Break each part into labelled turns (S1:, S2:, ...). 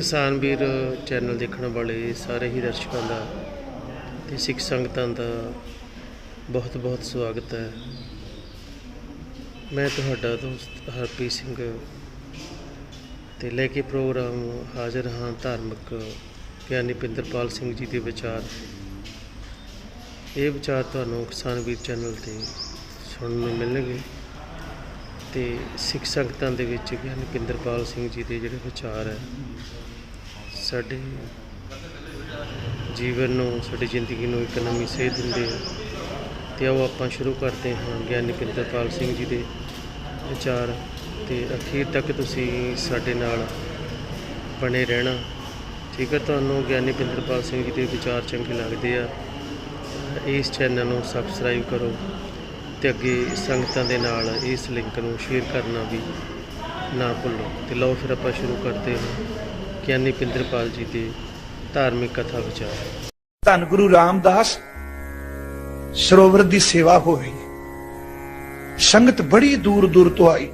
S1: ਕਿਸਾਨ ਵੀਰ ਚੈਨਲ ਦੇਖਣ ਵਾਲੇ ਸਾਰੇ ਹੀ ਦਰਸ਼ਕਾਂ ਦਾ ਤੇ ਸਿੱਖ ਸੰਗਤਾਂ ਦਾ ਬਹੁਤ ਬਹੁਤ ਸਵਾਗਤ ਹੈ। ਮੈਂ ਤੁਹਾਡਾ ਦੋਸਤ ਹਰਪ੍ਰੀਤ ਸਿੰਘ ਤੇ ਲੈ ਕੇ ਪ੍ਰੋਗਰਾਮ ਹਾਜ਼ਰ ਹਾਂ ਧਾਰਮਿਕ ਗਿਆਨੀ ਪਿੰਦਰਪਾਲ ਸਿੰਘ ਜੀ ਦੇ ਵਿਚਾਰ। ਇਹ ਵਿਚਾਰ ਤੁਹਾਨੂੰ ਕਿਸਾਨ ਵੀਰ ਚੈਨਲ ਤੇ ਸੁਣਨ ਨੂੰ ਮਿਲਣਗੇ ਤੇ ਸਿੱਖ ਸੰਗਤਾਂ ਦੇ ਵਿੱਚ ਗਿਆਨੀ ਪਿੰਦਰਪਾਲ ਸਿੰਘ ਜੀ ਦੇ ਜਿਹੜੇ ਵਿਚਾਰ ਹੈ ਸਾਡੇ ਜੀਵਨ ਨੂੰ, ਸਾਡੀ ਜ਼ਿੰਦਗੀ ਨੂੰ ਇੱਕ ਨਵੀਂ ਸੇਧ ਦਿੰਦੇ ਆ। ਤੇ ਆਓ ਆਪਾਂ ਸ਼ੁਰੂ ਕਰਦੇ ਹਾਂ ਗਿਆਨੀ ਪਿੰਦਰਪਾਲ ਸਿੰਘ ਜੀ ਦੇ ਵਿਚਾਰ। ਤੇ ਅਖੀਰ ਤੱਕ ਤੁਸੀਂ ਸਾਡੇ ਨਾਲ ਬਣੇ ਰਹਿਣਾ। ਠੀਕ ਹੈ ਤੁਹਾਨੂੰ ਗਿਆਨੀ ਪਿੰਦਰਪਾਲ ਸਿੰਘ ਜੀ ਦੇ ਵਿਚਾਰ ਚੰਗੇ ਲੱਗਦੇ ਆ। ਇਸ ਚੈਨਲ ਨੂੰ ਸਬਸਕ੍ਰਾਈਬ ਕਰੋ ਤੇ ਅੱਗੇ ਸੰਗਤਾਂ ਦੇ ਨਾਲ ਇਸ ਲਿੰਕ ਨੂੰ ਸ਼ੇਅਰ ਕਰਨਾ ਵੀ ਨਾ ਭੁੱਲੋ। ਤੇ ਲਓ ਫਿਰ ਆਪਾਂ ਸ਼ੁਰੂ ਕਰਦੇ ਹਾਂ। ਗਿਆਨੀ ਪਿੰਦਰਪਾਲ ਜੀ ਦੇ ਧਾਰਮਿਕ ਕਥਾ ਵਿਚਾਰ।
S2: ਧੰਨ ਗੁਰੂ ਰਾਮਦਾਸ, ਸਰੋਵਰ ਦੀ ਸੇਵਾ ਹੋ ਸੰਗਤ ਬੜੀ ਦੂਰ ਦੂਰ ਤੋਂ ਆਈ।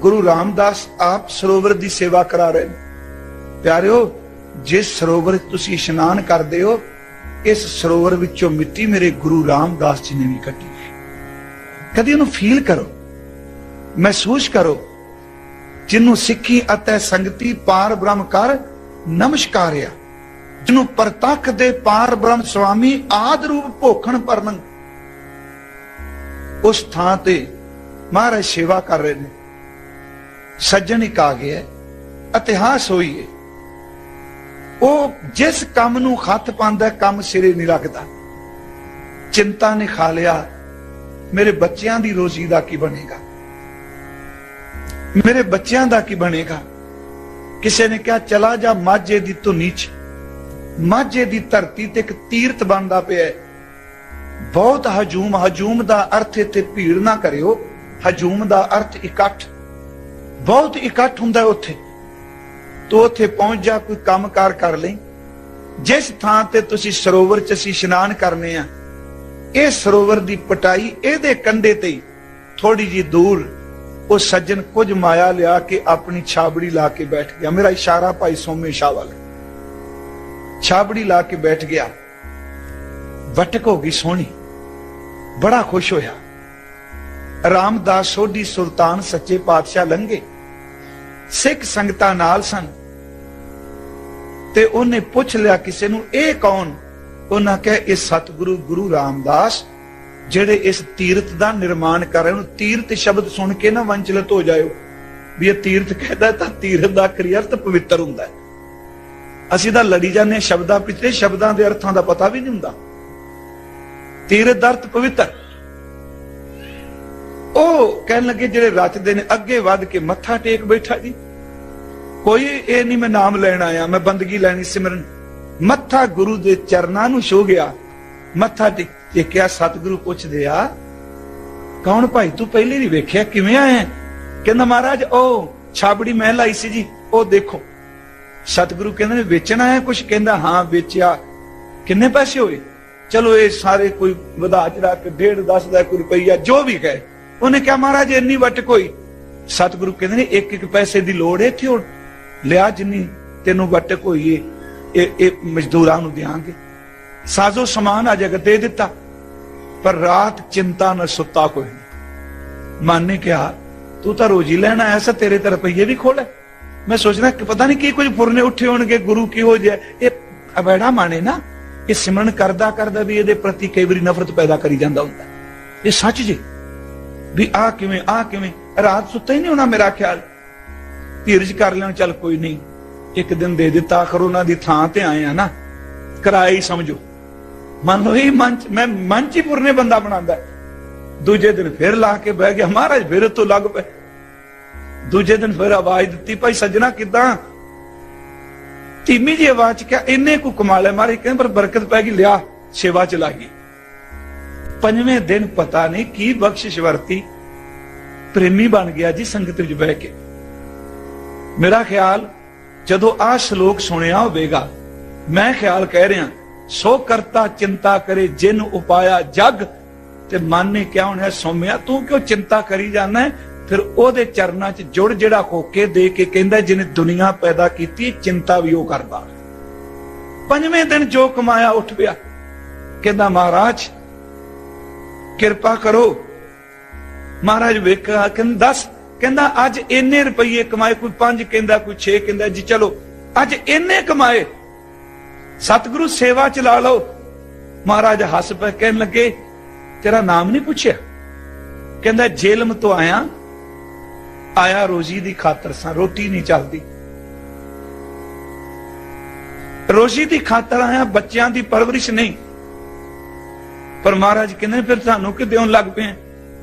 S2: ਗੁਰੂ ਰਾਮਦਾਸ ਆਪ ਸਰੋਵਰ ਦੀ ਸੇਵਾ ਕਰਾ ਰਹੇ ਨੇ। ਪਿਆਰਿਓ ਜਿਸ ਸਰੋਵਰ ਤੁਸੀਂ ਇਸ਼ਨਾਨ ਕਰਦੇ ਹੋ, ਇਸ ਸਰੋਵਰ ਵਿੱਚੋਂ ਮਿੱਟੀ ਮੇਰੇ ਗੁਰੂ ਰਾਮਦਾਸ ਜੀ ਨੇ ਵੀ ਕੱਢੀ ਹੈ। ਕਦੀ ਉਹਨੂੰ ਫੀਲ ਕਰੋ, ਮਹਿਸੂਸ ਕਰੋ ਜਿਹਨੂੰ ਸਿੱਖੀ ਅਤੇ ਸੰਗਤੀ ਪਾਰ ਬ੍ਰਹਮ ਕਰ ਨਮਸਕਾਰਿਆ ਜਿਹਨੂੰ ਪ੍ਰਤੱਖ ਦੇ ਪਾਰ ਬ੍ਰਹਮ ਸੁਆਮੀ ਆਦ ਰੂਪ ਭੋਖਣ ਪਰਨੰ। ਉਸ ਥਾਂ ਤੇ ਮਹਾਰਾਜ ਸੇਵਾ ਕਰ ਰਹੇ ਨੇ। ਸੱਜਣ ਇੱਕ ਆ ਗਿਆ, ਇਤਿਹਾਸ ਹੋਈਏ ਉਹ ਜਿਸ ਕੰਮ ਨੂੰ ਹੱਥ ਪਾਉਂਦਾ, ਕੰਮ ਸਿਰੇ ਨਹੀਂ ਲੱਗਦਾ। ਚਿੰਤਾ ਨੇ ਖਾ ਲਿਆ, ਮੇਰੇ ਬੱਚਿਆਂ ਦੀ ਰੋਜ਼ੀ ਦਾ ਕੀ ਬਣੇਗਾ? ਮੇਰੇ ਬੱਚਿਆਂ ਦਾ ਕੀ ਬਣੇਗਾ? ਕਿਸੇ ਨੇ ਕਿਹਾ, ਚਲਾ ਜਾ ਮਾਝੇ ਦੀ ਧੁਨੀ ਚ। ਮਾਝੇ ਦੀ ਧਰਤੀ ਤੇ ਇੱਕ ਤੀਰਥ ਬਣਦਾ ਪਿਆ ਹੈ। ਬਹੁਤ ਹਜੂਮ ਹਜੂਮ ਦਾ ਅਰਥ ਇੱਥੇ ਭੀੜ ਨਾ ਕਰਿਓ। ਹਜੂਮ ਦਾ ਅਰਥ ਇਕੱਠ। ਬਹੁਤ ਇਕੱਠ ਹੁੰਦਾ ਉੱਥੇ। ਤੂੰ ਉੱਥੇ ਪਹੁੰਚ ਜਾ, ਕੋਈ ਕੰਮਕਾਰ ਕਰ ਲਈ। ਜਿਸ ਥਾਂ ਤੇ ਤੁਸੀਂ ਸਰੋਵਰ ਚ ਅਸੀਂ ਇਸ਼ਨਾਨ ਕਰਨੇ ਆ, ਇਹ ਸਰੋਵਰ ਦੀ ਪਟਾਈ ਇਹਦੇ ਕੰਢੇ ਤੇ ਥੋੜੀ ਜੀ ਦੂਰ। ਉਹ ਸੱਜਣ ਕੁਝ ਮਾਇਆ ਲਿਆ ਕੇ ਆਪਣੀ ਛਾਬੜੀ ਲਾ ਕੇ ਬੈਠ ਗਿਆ। ਮੇਰਾ ਇਸ਼ਾਰਾ ਭਾਈ ਸੋਮੇ ਸ਼ਾਹ ਵੱਲ। ਛਾਬੜੀ ਲਾ ਕੇ ਬੈਠ ਗਿਆ। ਵਟਕ ਹੋ ਗਈ ਸੋਹਣੀ। ਬੜਾ ਖੁਸ਼ ਹੋਇਆ। ਰਾਮਦਾਸ ਸੋਢੀ ਸੁਲਤਾਨ ਸੱਚੇ ਪਾਤਸ਼ਾਹ ਲੰਘੇ। ਸਿੱਖ ਸੰਗਤਾਂ ਨਾਲ ਸਨ। ਤੇ ਉਹਨੇ ਪੁੱਛ ਲਿਆ ਕਿਸੇ ਨੂੰ, ਇਹ ਕੌਣ? ਉਹਨਾਂ ਕਹੇ, ਇਹ ਸਤਿਗੁਰੂ ਗੁਰੂ ਰਾਮਦਾਸ ਜਿਹੜੇ ਇਸ ਤੀਰਥ ਦਾ ਨਿਰਮਾਣ ਕਰ ਰਹੇ ਨੇ ਤੀਰਥ ਸ਼ਬਦ ਸੁਣ ਕੇ ਨਾ ਵੰਚਲਿਤ ਹੋ ਜਾਇਓ। ਵੀ ਇਹ ਤੀਰਥ ਕਹਿੰਦਾ ਤਾਂ ਤੀਰਥ ਦਾ ਅਰਥ ਪਵਿੱਤਰ ਹੁੰਦਾ ਹੈ। ਅਸੀਂ ਤਾਂ ਲੜੀ ਜਾਂਦੇ ਸ਼ਬਦਾਂ ਪਿੱਛੇ, ਸ਼ਬਦਾਂ ਦੇ ਅਰਥਾਂ ਦਾ ਪਤਾ ਵੀ ਨਹੀਂ ਹੁੰਦਾ। ਤੀਰਥ ਦਾ ਅਰਥ ਪਵਿੱਤਰ। ਉਹ ਕਹਿਣ ਲੱਗੇ ਜਿਹੜੇ ਰਚਦੇ ਨੇ, ਅੱਗੇ ਵੱਧ ਕੇ ਮੱਥਾ ਟੇਕ ਬੈਠਾ ਜੀ। ਕੋਈ ਇਹ ਨਹੀਂ ਮੈਂ ਨਾਮ ਲੈਣ ਆਇਆ, ਮੈਂ ਬੰਦਗੀ ਲੈਣੀ ਸਿਮਰਨ। ਮੱਥਾ ਗੁਰੂ ਦੇ ਚਰਨਾਂ ਨੂੰ ਛੋ ਗਿਆ। ਮੱਥਾ ਟੇਕ- ਟੇਕਿਆ ਸਤਿਗੁਰੂ ਪੁੱਛਦੇ ਆ, ਕੌਣ ਭਾਈ? ਤੂੰ ਪਹਿਲੇ ਨਹੀਂ ਵੇਖਿਆ? ਕਿਵੇਂ ਆਇਆ ਕਹਿੰਦਾ, ਮਹਾਰਾਜ, ਉਹ ਛਾਬੜੀ ਮਹਿਲ ਆਈ ਸੀ ਜੀ, ਉਹ ਦੇਖੋ। ਸਤਿਗੁਰੂ ਕਹਿੰਦੇ ਨੇ, ਵੇਚਣ ਆਇਆ ਕੁਛ? ਕਹਿੰਦਾ, ਹਾਂ, ਵੇਚਿਆ। ਕਿੰਨੇ ਪੈਸੇ ਹੋਏ? ਚਲੋ, ਇਹ ਸਾਰੇ ਕੋਈ ਵਧਾ ਚੜਾ ਕੇ 1.5 10 ਦਾ ਕੋਈ ਰੁਪਈਆ, ਜੋ ਵੀ ਕਹੇ। ਉਹਨੇ ਕਿਹਾ, ਮਹਾਰਾਜ, ਇੰਨੀ ਵਟਕ ਹੋਈ ਸਤਿਗੁਰੂ ਕਹਿੰਦੇ ਨੇ, ਇੱਕ ਇੱਕ ਪੈਸੇ ਦੀ ਲੋੜ ਹੈ ਇੱਥੇ ਹੁਣ। ਲਿਆ ਜਿੰਨੀ ਤੈਨੂੰ ਵਟਕ ਹੋਈ ਇਹ ਇਹ ਮਜ਼ਦੂਰਾਂ ਨੂੰ ਦਿਆਂਗੇ। ਸਾਜ਼ੋ ਸਮਾਨ ਆ ਜਗ ਦੇ ਦਿੱਤਾ। ਪਰ ਰਾਤ ਚਿੰਤਾ ਨਾਲ ਸੁੱਤਾ ਕੋਈ ਨਹੀਂ। ਮਨ ਨੇ ਕਿਹਾ, ਤੂੰ ਤਾਂ ਰੋਜੀ ਲੈਣਾ ਆਇਆ ਤੇਰੇ ਤੇ ਰੁਪਈਏ ਵੀ ਖੋਲੇ ਮੈਂ ਸੋਚਦਾ ਕਿ ਪਤਾ ਨਹੀਂ ਕੀ ਕੁਝ ਫੁਰਨੇ ਉੱਠੇ ਹੋਣਗੇ, ਗੁਰੂ ਕੀ ਹੋ ਜਾਏ। ਇਹ ਅਬੈੜਾ ਮਾਣੇ ਨਾ, ਇਹ ਸਿਮਰਨ ਕਰਦਾ ਕਰਦਾ ਵੀ ਇਹਦੇ ਪ੍ਰਤੀ ਕਈ ਵਾਰੀ ਨਫ਼ਰਤ ਪੈਦਾ ਕਰੀ ਜਾਂਦਾ ਹੁੰਦਾ। ਇਹ ਸੱਚ ਜੀ? ਵੀ ਆ ਕਿਵੇਂ ਆ ਕਿਵੇਂ? ਰਾਤ ਸੁੱਤਾ ਹੀ ਨਹੀਂ ਹੋਣਾ ਮੇਰਾ ਖਿਆਲ। ਧੀਰਜ ਕਰ ਲੈਣ, ਚੱਲ ਕੋਈ ਨਹੀਂ। ਇੱਕ ਦਿਨ ਦੇ ਦਿੱਤਾ, ਆਖਰ ਉਹਨਾਂ ਦੀ ਥਾਂ ਤੇ ਆਏ ਆ ਨਾ। ਕਿਰਾਇਆ ਹੀ ਸਮਝੋ। ਮੰਨ ਲਓ ਇਹ ਮਨ ਮੈਂ ਮਨ ਚ ਹੀ ਪੁਰਨੇ ਬੰਦਾ ਬਣਾਉਂਦਾ। ਦੂਜੇ ਦਿਨ ਫਿਰ ਲਾ ਕੇ ਬਹਿ ਗਿਆ, ਮਹਾਰਾਜ ਫਿਰ ਤੋਂ ਲੱਗ ਪਏ। ਦੂਜੇ ਦਿਨ ਫਿਰ ਆਵਾਜ਼ ਦਿੱਤੀ, ਭਾਈ ਸੱਜਣਾ ਕਿਦਾਂ? ਧੀਮੀ ਜੀ ਆਵਾਜ਼ ਚ ਕਿਹਾ, ਇੰਨੇ ਕੋ ਕਮਾਲ ਹੈ ਮਾਰੇ ਕਹਿੰਦੇ, ਪਰ ਬਰਕਤ ਪੈ ਗਈ, ਲਿਆ, ਸੇਵਾ ਚ ਲੱਗੀ ਪੰਜਵੇਂ ਦਿਨ ਪਤਾ ਨਹੀਂ ਕੀ ਬਖਸ਼ਿਸ਼ ਵਰਤੀ। ਪ੍ਰੇਮੀ ਬਣ ਗਿਆ ਜੀ ਸੰਗਤ ਵਿੱਚ ਬਹਿ ਕੇ। ਮੇਰਾ ਖਿਆਲ, ਜਦੋਂ ਆਹ ਸ਼ਲੋਕ ਸੁਣਿਆ ਹੋਵੇਗਾ, ਮੈਂ ਖਿਆਲ ਕਹਿ ਰਿਹਾ ਸੋ ਕਰਤਾ, ਚਿੰਤਾ ਕਰੇ, ਜਿਨ ਉਪਾਇਆ ਜਗ, ਤੇ ਮਨ ਨੇ ਕਿਹਾ ਹੋਣਾ ਸੋਮਿਆ? ਤੂੰ ਕਿਉਂ ਚਿੰਤਾ ਕਰੀ ਜਾਂਦਾ ਫਿਰ ਉਹਦੇ ਚਰਨਾਂ 'ਚ ਜੁੜ ਜਿਹੜਾ ਹੋਕੇ ਦੇ ਕੇ ਕਹਿੰਦਾ, ਜਿਹਨੇ ਦੁਨੀਆ ਪੈਦਾ ਕੀਤੀ, ਚਿੰਤਾ ਵੀ ਉਹ ਕਰਦਾ। ਪੰਜਵੇਂ ਦਿਨ ਜੋ ਕਮਾਇਆ, ਉੱਠ ਪਿਆ। ਕਹਿੰਦਾ, ਮਹਾਰਾਜ, ਕਿਰਪਾ ਕਰੋ। ਮਹਾਰਾਜ ਵੇਖਿਆ, ਕਹਿੰਦਾ, ਦੱਸ। ਕਹਿੰਦਾ, ਅੱਜ ਇੰਨੇ ਰੁਪਏ ਕਮਾਏ, ਕੋਈ 5 ਕਹਿੰਦਾ, ਕੋਈ 6 ਕਹਿੰਦਾ, ਜੀ ਚਲੋ, ਅੱਜ ਇੰਨੇ ਕਮਾਏ ਸਤਿਗੁਰੂ ਸੇਵਾ ਚਲਾ ਲਾ ਲਓ। ਮਹਾਰਾਜ ਹੱਸ ਪਏ ਕਹਿਣ ਲੱਗੇ, ਤੇਰਾ ਨਾਮ ਨਹੀਂ ਪੁੱਛਿਆ? ਕਹਿੰਦਾ, ਜੇਲਮ ਤੋਂ ਆਇਆ। ਆਇਆ ਰੋਜੀ ਦੀ ਖਾਤਰ ਸਾਂ, ਰੋਟੀ ਨਹੀਂ ਚੱਲਦੀ। ਰੋਜੀ ਦੀ ਖਾਤਰ ਆਇਆ, ਬੱਚਿਆਂ ਦੀ ਪਰਵਰਿਸ਼ ਨਹੀਂ। ਪਰ ਮਹਾਰਾਜ ਕਹਿੰਦੇ, ਫਿਰ ਤੁਹਾਨੂੰ ਕਿ ਦੇਉਣ ਲੱਗ ਪਏ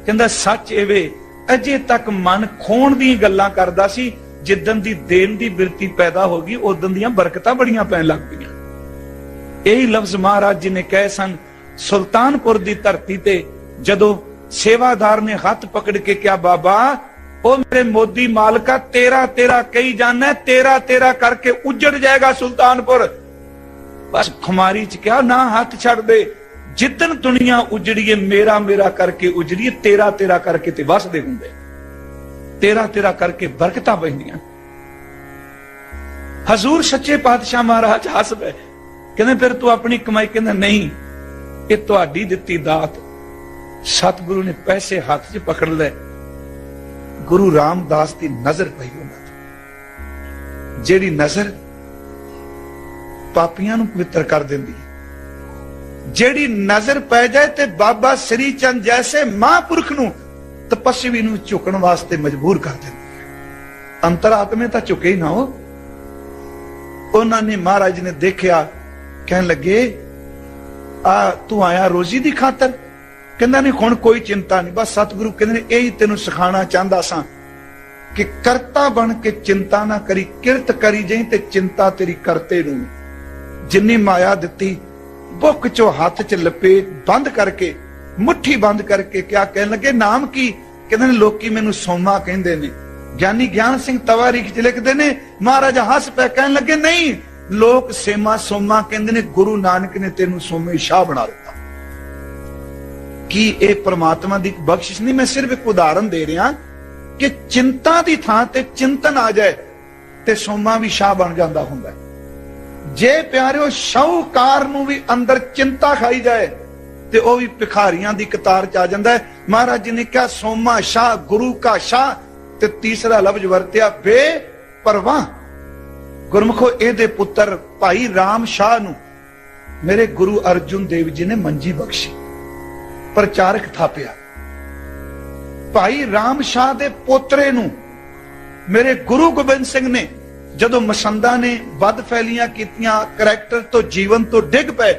S2: ਕਹਿੰਦਾ, ਸੱਚ ਇਹ ਅਜੇ ਤੱਕ ਮਨ ਖੋਣ ਦੀਆਂ ਗੱਲਾਂ ਕਰਦਾ ਸੀ ਜਿੱਦਨ ਦੀ ਦੇਣ ਦੀ ਬਿਰਤੀ ਪੈਦਾ ਹੋ ਗਈ ਉਦੋਂ ਦੀਆਂ ਬਰਕਤਾਂ ਬੜੀਆਂ ਪੈਣ ਲੱਗ ਪਈਆਂ। ਇਹੀ ਲਫ਼ਜ਼ ਮਹਾਰਾਜ ਜੀ ਨੇ ਕਹੇ ਸਨ, ਸੁਲਤਾਨਪੁਰ ਦੀ ਧਰਤੀ ਤੇ ਜਦੋਂ ਸੇਵਾਦਾਰ ਨੇ ਹੱਥ ਪਕੜ ਕੇ ਕਿਹਾ, ਬਾਬਾ, ਉਹ ਮੇਰੇ ਮੋਦੀ ਮਾਲਕਾ, ਤੇਰਾ ਤੇਰਾ ਕਹੀ ਜਾਣਾ ਤੇਰਾ ਤੇਰਾ ਕਰਕੇ ਉੱਜੜ ਜਾਏਗਾ ਸੁਲਤਾਨਪੁਰ। ਬਸ ਖੁਮਾਰੀ ਚ ਕਿਹਾ, ਨਾ ਹੱਥ ਛੱਡ ਦੇ ਜਿੱਦਨ ਦੁਨੀਆ ਉਜੜੀਏ, ਮੇਰਾ ਮੇਰਾ ਕਰਕੇ ਉਜੜੀਏ, ਤੇਰਾ ਤੇਰਾ ਕਰਕੇ ਤੇ ਵਸਦੇ ਹੁੰਦੇ। ਤੇਰਾ ਤੇਰਾ ਕਰਕੇ ਬਰਕਤਾਂ ਪੈਂਦੀਆਂ। ਹਜ਼ੂਰ ਸੱਚੇ ਪਾਤਸ਼ਾਹ ਮਹਾਰਾਜ ਹੱਸ ਪਏ ਕਹਿੰਦੇ, ਫਿਰ ਤੂੰ ਆਪਣੀ ਕਮਾਈ ਕਹਿੰਦਾ, ਨਹੀਂ, ਇਹ ਤੁਹਾਡੀ ਦਿੱਤੀ ਦਾਤ। ਸਤਿਗੁਰੂ ਨੇ ਪੈਸੇ ਹੱਥ 'ਚ ਪਕੜ ਲੈ ਗੁਰੂ ਰਾਮਦਾਸ ਦੀ ਨਜ਼ਰ ਪਈ ਉਹਨਾਂ ਤੇ ਜਿਹੜੀ ਨਜ਼ਰ ਪਾਪੀਆਂ ਨੂੰ ਪਵਿੱਤਰ ਕਰ ਦਿੰਦੀ ਹੈ। ਜਿਹੜੀ ਨਜ਼ਰ ਪੈ ਜਾਏ ਤੇ ਬਾਬਾ ਸ੍ਰੀ ਚੰਦ ਜੈਸੇ ਮਹਾਂਪੁਰਖ ਨੂੰ ਤਪਸਵੀ ਨੂੰ ਝੁਕਣ ਵਾਸਤੇ ਮਜਬੂਰ ਕਰ ਦਿੰਦੀ ਹੈ। ਅੰਤਰਾਤਮੇ ਤਾਂ ਝੁਕੇ ਹੀ ਨਾ ਉਹ ਉਹਨਾਂ ਨੇ ਮਹਾਰਾਜ ਨੇ ਦੇਖਿਆ ਕਹਿਣ ਲੱਗੇ, ਆ, ਤੂੰ ਆਇਆ ਰੋਜ਼ੀ ਦੀ ਖਾਤਰ? ਕਹਿੰਦਾ, ਨਹੀਂ, ਹੁਣ ਕੋਈ ਚਿੰਤਾ ਨਹੀਂ। ਬਸ ਸਤਿਗੁਰੂ ਕਹਿੰਦੇ ਨੇ, ਇਹੀ ਤੈਨੂੰ ਸਿਖਾਣਾ ਚਾਹੁੰਦਾ ਸਾਂ ਕਿ ਕਰਤਾ ਬਣ ਕੇ ਚਿੰਤਾ ਨਾ ਕਰੀ, ਕਿਰਤ ਕਰੀ ਜਾਈ ਤੇ ਚਿੰਤਾ ਤੇਰੀ ਕਰਤੇ ਨੂੰ ਜਿੰਨੀ ਮਾਇਆ ਦਿੱਤੀ, ਬੁੱਕ ਚੋਂ ਹੱਥ 'ਚ ਲਪੇਟ ਬੰਦ ਕਰਕੇ, ਮੁੱਠੀ ਬੰਦ ਕਰਕੇ ਕਿਆ ਕਹਿਣ ਲੱਗੇ, ਨਾਮ ਕੀ? ਕਹਿੰਦੇ ਨੇ, ਲੋਕੀ ਮੈਨੂੰ ਸੋਮਾ ਕਹਿੰਦੇ ਨੇ। ਗਿਆਨੀ ਗਿਆਨ ਸਿੰਘ ਤਵਾਰੀਖ 'ਚ ਲਿਖਦੇ ਨੇ, ਮਹਾਰਾਜਾ ਹੱਸ ਪੈ ਕਹਿਣ ਲੱਗੇ, ਨਹੀਂ ਲੋਕ ਸੇਮਾ ਸੋਮਾ ਕਹਿੰਦੇ ਨੇ, ਗੁਰੂ ਨਾਨਕ ਨੇ ਤੈਨੂੰ ਸੋਮੇ ਸ਼ਾਹ ਬਣਾ ਦਿੱਤਾ। ਕੀ ਇਹ ਪ੍ਰਮਾਤਮਾ ਦੀ ਬਖਸ਼ਿਸ਼ ਨਹੀਂ? ਮੈਂ ਸਿਰਫ ਇੱਕ ਉਦਾਹਰਨ ਦੇ ਰਿਹਾ ਕਿ ਚਿੰਤਾ ਦੀ ਥਾਂ ਤੇ ਚਿੰਤਨ ਆ ਜਾਏ ਤੇ ਸੋਮਾ ਵੀ ਸ਼ਾਹ ਬਣ ਜਾਂਦਾ ਹੁੰਦਾ। ਜੇ ਪਿਆਰਿਓ ਸ਼ੌਕਾਰ ਨੂੰ ਵੀ ਅੰਦਰ ਚਿੰਤਾ ਖਾਈ ਜਾਏ ਤੇ ਉਹ ਵੀ ਭਿਖਾਰੀਆਂ ਦੀ ਕਤਾਰ ਚ ਆ ਜਾਂਦਾ ਹੈ। ਮਹਾਰਾਜ ਜੀ ਨੇ ਕਿਹਾ, ਸੋਮਾ ਸ਼ਾਹ, ਗੁਰੂ ਕਾ ਸ਼ਾਹ ਤੇ ਤੀਸਰਾ ਲਫ਼ਜ਼ ਵਰਤਿਆ ਬੇ ਬੇਪਰਵਾਹ। ਗੁਰਮਖੋ, ਇਹਦੇ ਪੁੱਤਰ ਭਾਈ ਰਾਮ ਸ਼ਾਹ ਨੂੰ ਮੇਰੇ ਗੁਰੂ ਅਰਜੁਨ ਦੇਵ ਜੀ ਨੇ ਮੰਜੀ ਬਖਸ਼ੀ, ਪ੍ਰਚਾਰਕ ਥਾਪਿਆ। ਭਾਈ ਰਾਮ ਸ਼ਾਹ ਦੇ ਪੋਤਰੇ ਨੂੰ ਮੇਰੇ ਗੁਰੂ ਗੋਬਿੰਦ ਸਿੰਘ ਨੇ ਜਦੋਂ ਮਸੰਦਾ ਨੇ ਵੱਧ ਫੈਲੀਆਂ ਕੀਤੀਆਂ, ਕਰੈਕਟਰ ਤੋਂ ਜੀਵਨ ਤੋਂ ਡਿੱਗ ਪਏ,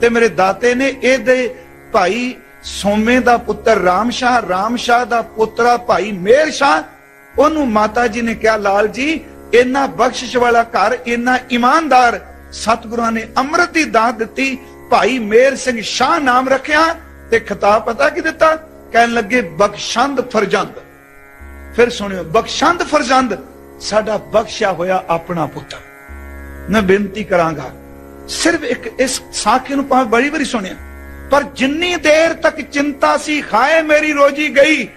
S2: ਤੇ ਮੇਰੇ ਦਾਤੇ ਨੇ ਇਹਦੇ ਭਾਈ ਸੋਮੇ ਦਾ ਪੁੱਤਰ ਰਾਮ ਸ਼ਾਹ ਰਾਮ ਸ਼ਾਹ ਦਾ ਪੁੱਤਰਾ ਭਾਈ ਮੇਰ ਸ਼ਾਹ, ਉਹਨੂੰ ਮਾਤਾ ਜੀ ਨੇ ਕਿਹਾ, ਲਾਲ ਜੀ ਇੰਨਾ ਬਖਸ਼ਿਸ਼ ਵਾਲਾ ਘਰ, ਇੰਨਾ ਇਮਾਨਦਾਰ ਸਤਿਗੁਰਾਂ ਨੇ ਅੰਮ੍ਰਿਤ ਦੀ ਦਾਤ ਦਿੱਤੀ। ਭਾਈ ਮੇਰ ਸਿੰਘ ਸ਼ਾਹ ਨਾਮ ਰੱਖਿਆ ਤੇ ਖਿਤਾਬ ਪਤਾ ਕੀ ਦਿੱਤਾ? ਕਹਿਣ ਲੱਗੇ, ਬਖਸ਼ੰਦ ਫਰਜੰਦ। ਫਿਰ ਸੁਣਿਓ, ਬਖਸ਼ੰਦ ਫਰਜ਼ੰਦ, ਸਾਡਾ ਬਖਸ਼ਿਆ ਹੋਇਆ ਆਪਣਾ ਪੁੱਤਰ। ਮੈਂ ਬੇਨਤੀ ਕਰਾਂਗਾ, ਸਿਰਫ ਇੱਕ ਇਸ ਸਾਖੀ ਨੂੰ ਭਾਵੇਂ ਬੜੀ ਬੜੀ ਸੁਣਿਆ, ਪਰ ਜਿੰਨੀ ਦੇਰ ਤੱਕ ਚਿੰਤਾ ਸੀ ਖਾਏ ਮੇਰੀ ਰੋਜੀ ਗਈ,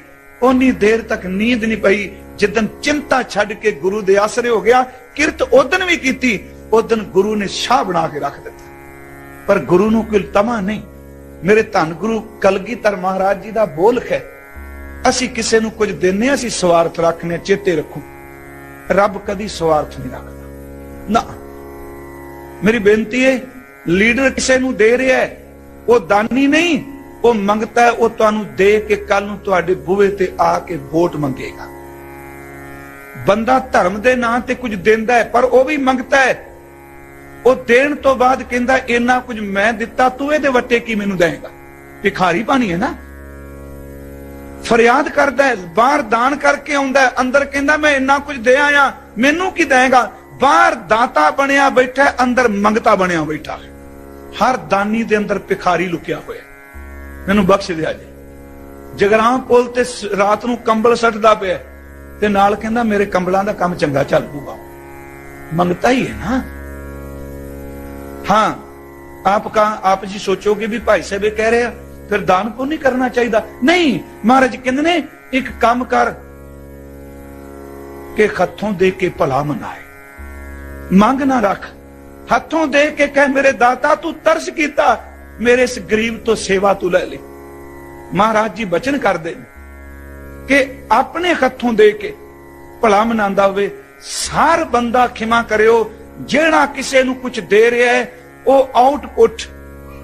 S2: ਓਨੀ ਦੇਰ ਤੱਕ ਨੀਂਦ ਨਹੀਂ ਪਈ। ਜਿੱਦਨ ਚਿੰਤਾ ਛੱਡ ਕੇ ਗੁਰੂ ਦੇ ਆਸਰੇ ਹੋ ਗਿਆ ਕਿਰਤ ਉਦਨ ਵੀ ਕੀਤੀ ਉਦਨ ਗੁਰੂ ਨੇ ਸ਼ਾਹ ਬਣਾ ਕੇ ਰੱਖ ਦਿੱਤਾ। ਪਰ ਗੁਰੂ ਨੂੰ ਕੋਈ ਤਮਾ ਨਹੀਂ। ਮੇਰੇ ਧੰਨ ਗੁਰੂ ਕਲਗੀਧਰ ਮਹਾਰਾਜ ਜੀ ਦਾ ਬੋਲਖ ਹੈ ਅਸੀਂ ਕਿਸੇ ਨੂੰ ਕੁਝ ਦਿੰਨੇ ਹਾਂ, ਅਸੀਂ ਸਵਾਰਥ ਰੱਖਨੇ ਚੇਤੇ ਰੱਖੋ। ਰੱਬ ਕਦੀ ਸਵਾਰਥ ਨਹੀਂ ਰੱਖਦਾ। ਨਾ। ਮੇਰੀ ਬੇਨਤੀ ਹੈ ਲੀਡਰ ਕਿਸੇ ਨੂੰ ਦੇ ਰਿਹਾ ਹੈ ਉਹ ਦਾਨੀ ਨਹੀਂ ਉਹ ਮੰਗਤਾ ਉਹ ਤੁਹਾਨੂੰ ਦੇ ਕੇ ਕੱਲ ਨੂੰ ਤੁਹਾਡੇ ਬੂਹੇ ਤੇ ਆ ਕੇ ਵੋਟ ਮੰਗੇਗਾ। ਬੰਦਾ ਧਰਮ ਦੇ ਨਾਂ ਤੇ ਕੁਝ ਦਿੰਦਾ ਹੈ, ਪਰ ਉਹ ਵੀ ਮੰਗਤਾ ਹੈ। ਉਹ ਦੇਣ ਤੋਂ ਬਾਅਦ ਕਹਿੰਦਾ, ਇੰਨਾ ਕੁਝ ਮੈਂ ਦਿੱਤਾ, ਤੂੰ ਇਹਦੇ ਵੱਟੇ ਕੀ ਮੈਨੂੰ ਦੇਵੇਂਗਾ? ਭਿਖਾਰੀ ਪਾਣੀ ਹੈ ਨਾ। ਫਰਿਆਦ ਕਰਦਾ ਹੈ, ਬਾਹਰ ਦਾਨ ਕਰਕੇ ਆਉਂਦਾ ਅੰਦਰ ਕਹਿੰਦਾ, ਮੈਂ ਇੰਨਾ ਕੁਝ ਦੇ ਆਇਆ, ਮੈਨੂੰ ਕੀ ਦੇਵੇਂਗਾ? ਬਾਹਰ ਦਾਤਾ ਬਣਿਆ ਬੈਠਾ ਅੰਦਰ ਮੰਗਤਾ ਬਣਿਆ ਬੈਠਾ ਹਰ ਦਾਨੀ ਦੇ ਅੰਦਰ ਭਿਖਾਰੀ ਲੁਕਿਆ ਹੋਇਆ ਮੈਨੂੰ ਬਖਸ਼ ਦਿਆ ਜੀ। ਜਗਰਾਮ ਪੁੱਲ ਤੇ ਰਾਤ ਨੂੰ ਕੰਬਲ ਸੱਟਦਾ ਪਿਆ ਤੇ ਨਾਲ ਕਹਿੰਦਾ ਮੇਰੇ ਕੰਬਲਾਂ ਦਾ ਕੰਮ ਚੰਗਾ ਚੱਲ ਪੂਗਾ ਮੰਗਤਾ ਹੀ ਹੈ ਨਾ हाँ आप कहा आप जी सोचोगे भी भाई साहब ये कह रहे हैं फिर दान को नहीं करना चाहिए नहीं महाराज कहते ने एक काम कर ਕਿ ਹੱਥੋਂ ਦੇ ਕੇ ਭਲਾ ਮਨਾਏ ਮੰਗ ਨਾ ਰੱਖ ਹੱਥੋਂ ਦੇ ਕੇ ਕਹਿ ਮੇਰੇ ਦਾਤਾ ਤੂੰ ਤਰਸ ਕੀਤਾ ਮੇਰੇ ਇਸ ਗਰੀਬ ਤੋਂ ਸੇਵਾ ਤੂੰ ਲੈ ਲਈ ਮਹਾਰਾਜ ਜੀ ਬਚਨ ਕਰਦੇ ਨੇ ਕਿ ਆਪਣੇ ਹੱਥੋਂ ਦੇ ਕੇ ਭਲਾ ਮਨਾਉਂਦਾ ਹੋਵੇ, ਸਾਰ ਬੰਦਾ ਖਿਮਾ ਕਰਿਓ, ਜਿਹੜਾ ਕਿਸੇ ਨੂੰ ਕੁਝ ਦੇ ਰਿਹਾ ਹੈ, ਉਹ ਆਊਟਪੁੱਟ